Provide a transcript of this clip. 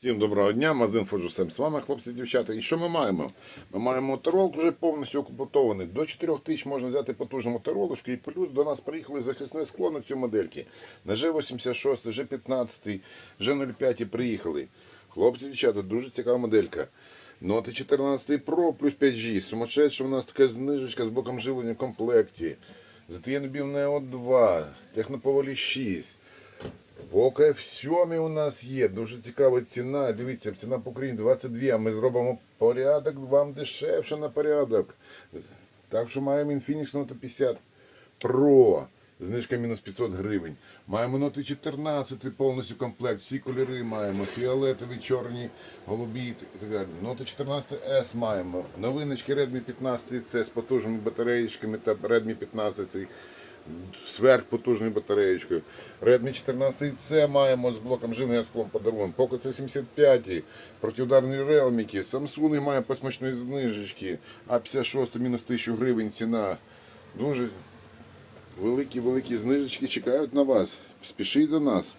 Всім доброго дня, магазин Фоджусем з вами, хлопці і дівчата. І що ми маємо? Ми маємо моторол вже повністю окупований. До 4 тисяч можна взяти потужну моторолочку. І плюс до нас приїхали захисне скло на цю модельки. На G86, G15, G05 приїхали. Хлопці і дівчата, дуже цікава моделька. Ноти 14 Pro плюс 5G. Сумасшедша у нас така знижечка з блоком живлення в комплекті. BIM Neo 2, Техноповолі 6. Поки в сьомі у нас є дуже цікава ціна. Дивіться, ціна по Україні 22, а ми зробимо порядок вам дешевше на порядок. Так що маємо Infinix Note 50 Pro. Знижка мінус 500 гривень. Маємо ноти 14, повністю комплект. Всі кольори маємо. Фіолетові, чорні, голубі і так далі. Ноти 14 S маємо. Новиночки Redmi 15 C з потужними батареєчками та Redmi 15 цей сверхпотужною батареєчкою. Redmi 14C маємо з блоком склом подарунок. Poco C75, протиударні релміки. Samsung має посмачної знижечки. А56 мінус 1000 гривень ціна. Дуже великі-великі знижечки чекають на вас. Спішіть до нас.